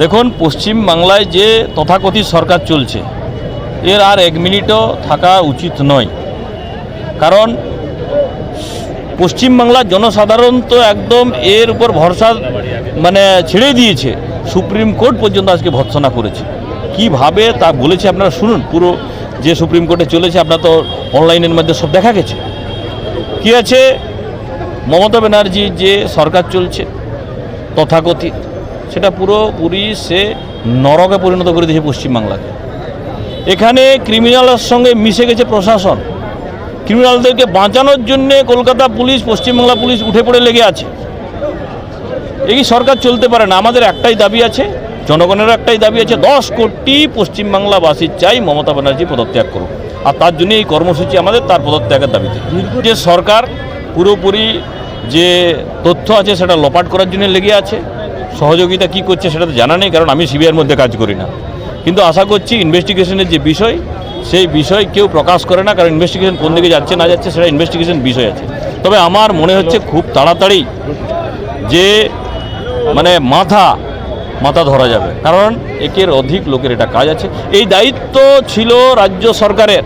দেখুন, পশ্চিম বাংলায় যে তথাকথিত সরকার চলছে, এর আর এক মিনিটও থাকা উচিত নয়। কারণ পশ্চিমবাংলার জনসাধারণ তো একদম এর উপর ভরসা মানে ছেড়ে দিয়েছে। সুপ্রিম কোর্ট পর্যন্ত আজকে ভৎসনা করেছে। কীভাবে তা বলেছে আপনারা শুনুন, পুরো যে সুপ্রিম কোর্টে চলেছে, আপনার তো অনলাইনের মধ্যে সব দেখা গেছে। কি আছে? মমতা ব্যানার্জির যে সরকার চলছে, তথাকথিত। সেটা পুরোপুরি সে নরকে পরিণত করে দিয়েছে পশ্চিমবাংলাকে। এখানে ক্রিমিনালের সঙ্গে মিশে গেছে প্রশাসন। ক্রিমিনালদেরকে বাঁচানোর জন্যে কলকাতা পুলিশ, পশ্চিমবাংলা পুলিশ উঠে পড়ে লেগে আছে। এই সরকার চলতে পারে না? আমাদের একটাই দাবি আছে জনগণের একটাই দাবি আছে, দশ কোটি পশ্চিমবাংলাবাসীর চাই মমতা ব্যানার্জি পদত্যাগ করুক। আর তার জন্য এই কর্মসূচি আমাদের তার পদত্যাগের দাবিতে। যে সরকার পুরোপুরি যে তথ্য আছে সেটা লোপাট করার জন্য লেগে আছে সহযোগিতা কি করছে সেটা তো জানা নেই, কারণ আমি সিবিআইয়ের মধ্যে কাজ করি না। কিন্তু আশা করছি ইনভেস্টিগেশনের যে বিষয়, সেই বিষয় কেউ প্রকাশ করে না, কারণ ইনভেস্টিগেশন কোন দিকে যাচ্ছে, না যাচ্ছে, সেটা ইনভেস্টিগেশন বিষয় আছে। তবে আমার মনে হচ্ছে খুব তাড়াতাড়ি যে মানে মাথা মাথা ধরা যাবে। কারণ একের অধিক লোকের এটা কাজ আছে। এই দায়িত্ব ছিল রাজ্য সরকারের,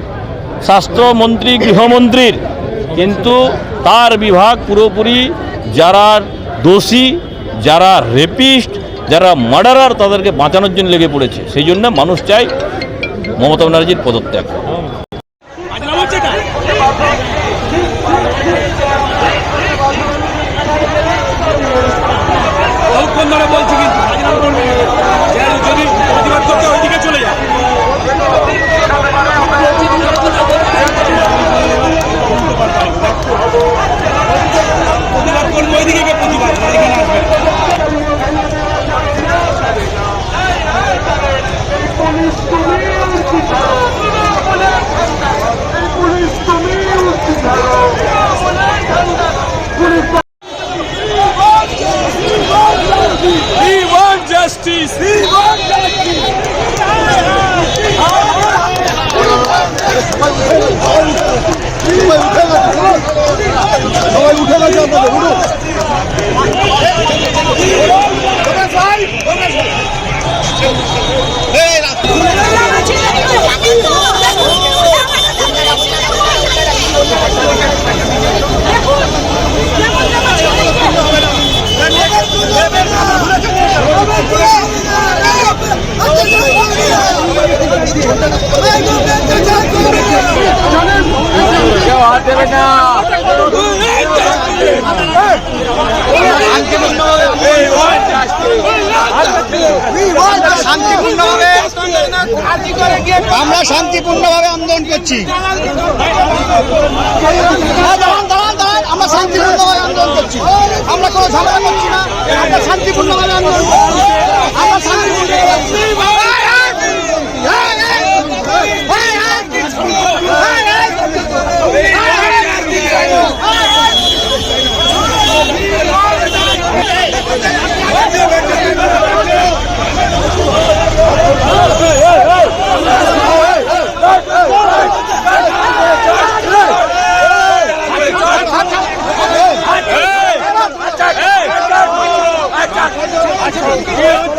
স্বাস্থ্যমন্ত্রী, গৃহমন্ত্রীর। কিন্তু তার বিভাগ পুরোপুরি যারা দোষী যারা রেপিস্ট যারা মার্ডারার তাদেরকে বাঁচানোর জন্য লেগে পড়েছে। সেই জন্য মানুষ চাই মমতা ব্যানার্জির পদত্যাগ। প্রতিবাদ ওইদিকে প্রতিবাদ করবে। শান্তিপূর্ণভাবে আমরা শান্তিপূর্ণভাবে আন্দোলন করছি। দাঁড়ান দাঁড়ান দাঁড়ান, আমরা শান্তিপূর্ণভাবে আন্দোলন করছি। আমরা কোনো ঝামেলা করছি না, আমরা শান্তিপূর্ণভাবে আন্দোলন আমরা Yeah.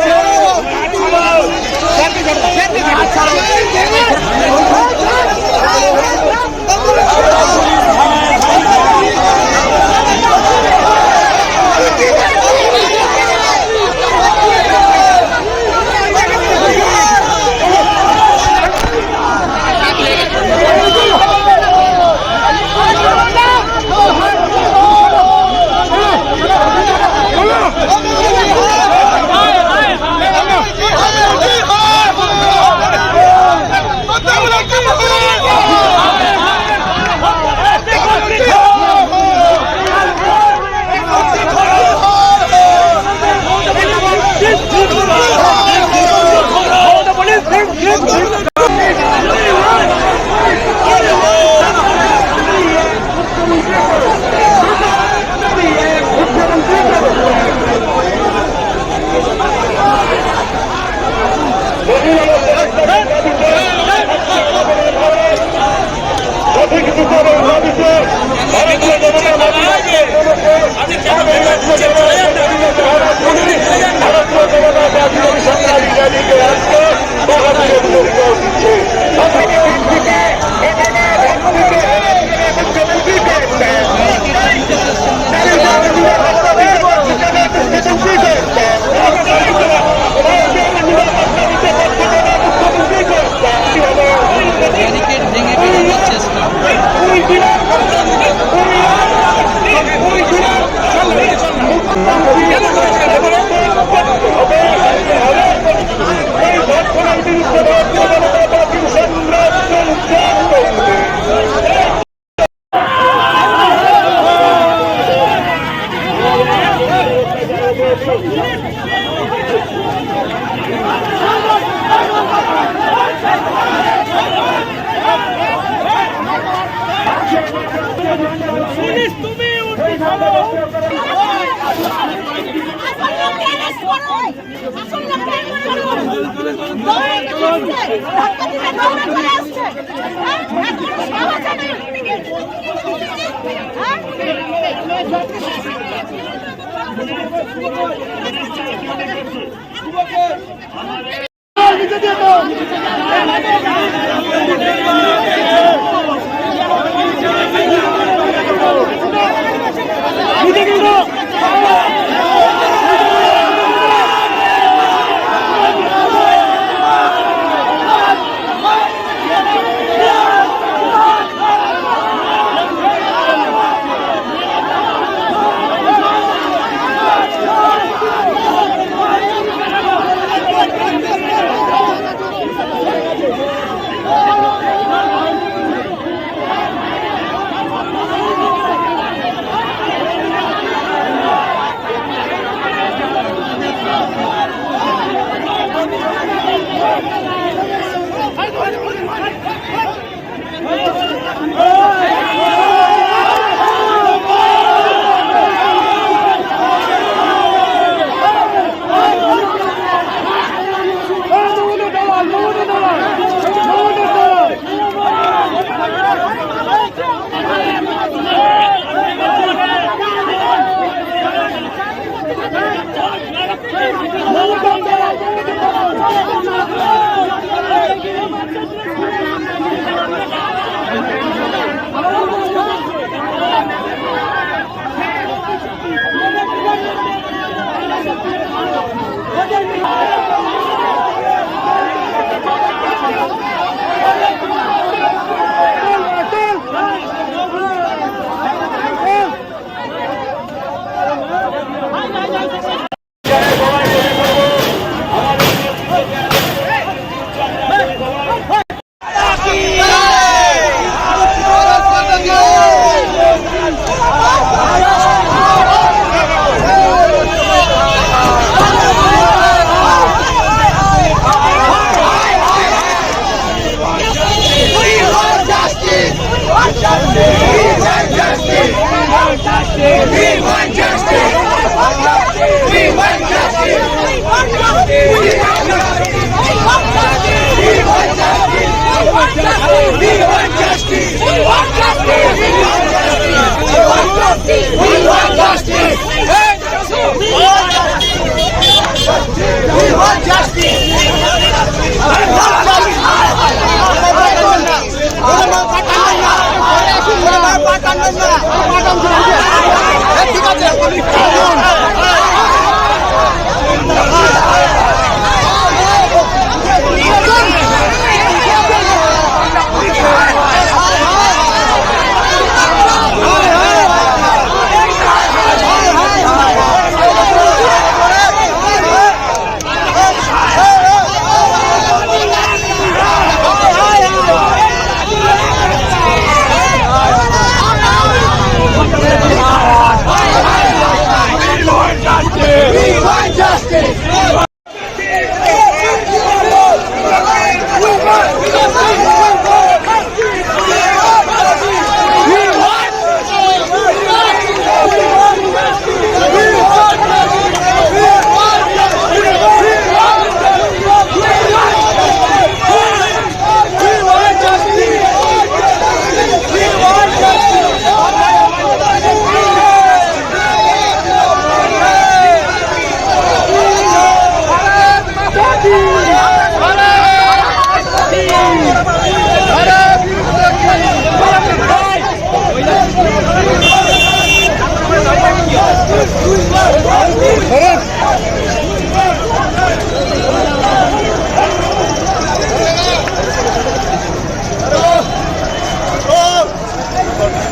আমাদের করবেন না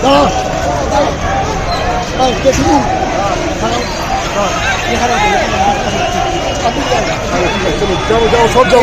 Đó. Đây, kia xuống luôn. Rồi, đi hai đầu đi. Bắt đi. Châu châu sốt châu.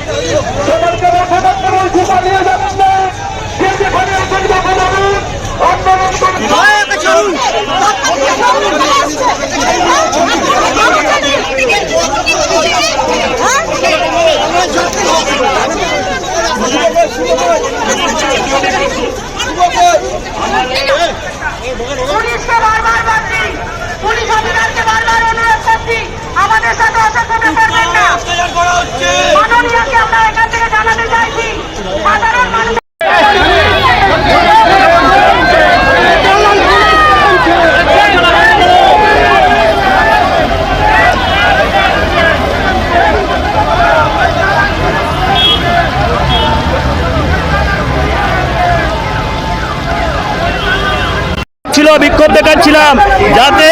পুলিশকে বারবার বলছি পুলিশ অফিসারকে বারবার অনুরোধ করছি আমাদের সাথে অসভ্যতা করবেন না মাননীয়কে আমরা এখান থেকে জানাতে চাইছি। সাধারণ মানুষ ছিল বিক্ষোভ দেখাচ্ছিলাম যাতে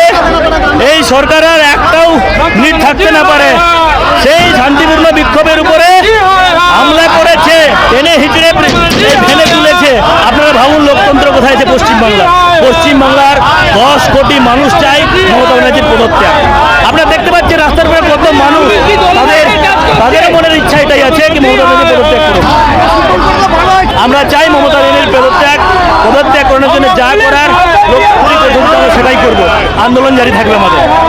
এই সরকারের পশ্চিমবাংলা। পশ্চিমবাংলার দশ কোটি মানুষ চাই মমতা ব্যানার্জির পদত্যাগ। আপনারা দেখতে পাচ্ছেন রাস্তার উপরে কত মানুষ। তাদের তাদের মনের ইচ্ছা এটাই আছে কি মমতা ব্যানার্জি পদত্যাগ করুন আমরা চাই মমতা ব্যানার্জির পদত্যাগ। পদত্যাগ করানোর জন্য যা করার সেটাই করব। আন্দোলন জারি থাকবে আমাদের।